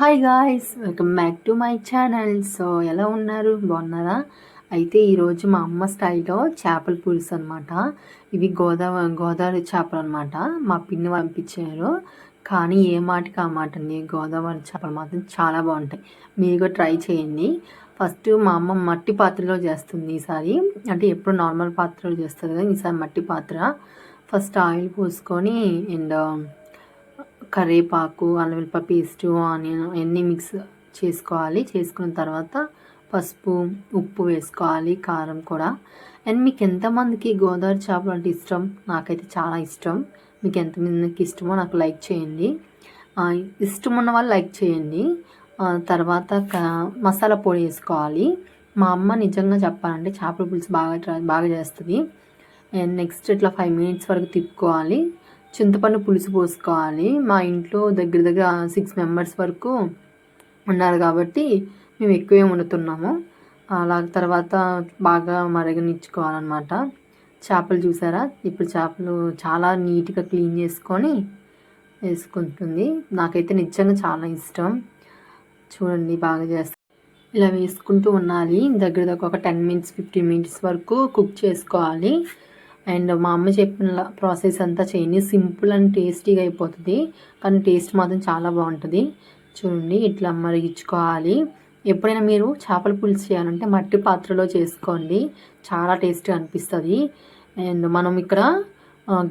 Hi guys welcome back to my channel so ఎలా ఉన్నారు? బాగున్నారా? అయితే ఈరోజు మా అమ్మ స్టైల్లో చేపల పులుసు అనమాట ఇవి గోదావరి గోదావరి చేపలు అనమాట మా పిన్ని పంపించారు. కానీ ఏ మాటకి ఆ మాట అండి? గోదావరి చేపలు మాత్రం చాలా బాగుంటాయి. మీరు కూడా ట్రై చేయండి. ఫస్ట్ మా అమ్మ మట్టి పాత్రలో చేస్తుంది ఈసారి. అంటే ఎప్పుడు నార్మల్ పాత్రలో చేస్తుంది కదా ఈసారి మట్టి పాత్ర. ఫస్ట్ ఆయిల్ పోసుకొని అండ్ కరివేపాకు అల్లం వెల్లిపాయ పేస్టు ఆనియన్ అన్నీ మిక్స్ చేసుకోవాలి. చేసుకున్న తర్వాత పసుపు ఉప్పు వేసుకోవాలి కారం కూడా. అండ్ మీకు ఎంతమందికి గోదావరి చేపలు అంటే ఇష్టం? నాకైతే చాలా ఇష్టం. మీకు ఎంతమందికి ఇష్టమో నాకు లైక్ చేయండి. ఇష్టం ఉన్న వాళ్ళు లైక్ చేయండి. తర్వాత క- మసాలా పొడి వేసుకోవాలి. మా అమ్మ నిజంగా చెప్పాలంటే చేపల పులుసు బాగా బాగా చేస్తుంది. అండ్ నెక్స్ట్ ఇట్లా ఫైవ్ మినిట్స్ వరకు తిప్పుకోవాలి. చింతపండు పులుసు పోసుకోవాలి. మా ఇంట్లో దగ్గర దగ్గర సిక్స్ మెంబర్స్ వరకు ఉన్నారు కాబట్టి మేము ఎక్కువే వండుతున్నాము. అలా తర్వాత బాగా మరగనిచ్చుకోవాలన్నమాట. చేపలు చూసారా? ఇప్పుడు చేపలు చాలా నీట్గా క్లీన్ చేసుకొని వేసుకుంటుంది. నాకైతే నిజంగా చాలా ఇష్టం. చూడండి బాగా చేస్తా. ఇలా వేసుకుంటూ ఉండాలి. దగ్గర దగ్గర ఒక టెన్ మినిట్స్ ఫిఫ్టీన్ మినిట్స్ వరకు కుక్ చేసుకోవాలి. అండ్ మా అమ్మ చెప్పిన ప్రాసెస్ అంతా చేయండి సింపుల్ అండ్ టేస్టీగా అయిపోతుంది. కానీ టేస్ట్ మాత్రం చాలా బాగుంటుంది. చూడండి ఇట్లా మరిగించుకోవాలి. ఎప్పుడైనా మీరు చేపల పులుసు చేయాలంటే మట్టి పాత్రలో చేసుకోండి. చాలా టేస్టీగా అనిపిస్తుంది. అండ్ మనం ఇక్కడ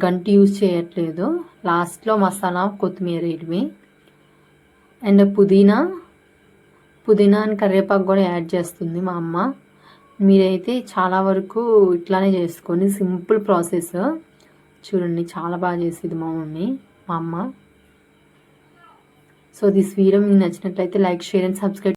గంటి యూజ్ చేయట్లేదు. లాస్ట్లో మసాలా కొత్తిమీర ఇవి అండ్ పుదీనా పుదీనా అండ్ కరివేపాకు కూడా యాడ్ చేస్తుంది మా అమ్మ. మీరైతే చాలా వరకు ఇట్లానే చేసుకొని సింపుల్ ప్రాసెస్. చూడండి చాలా బాగా చేసేది మా మమ్మీ మా అమ్మ. సో దిస్ వీడియో మీకు నచ్చినట్లయితే లైక్ షేర్ అండ్ సబ్స్క్రైబ్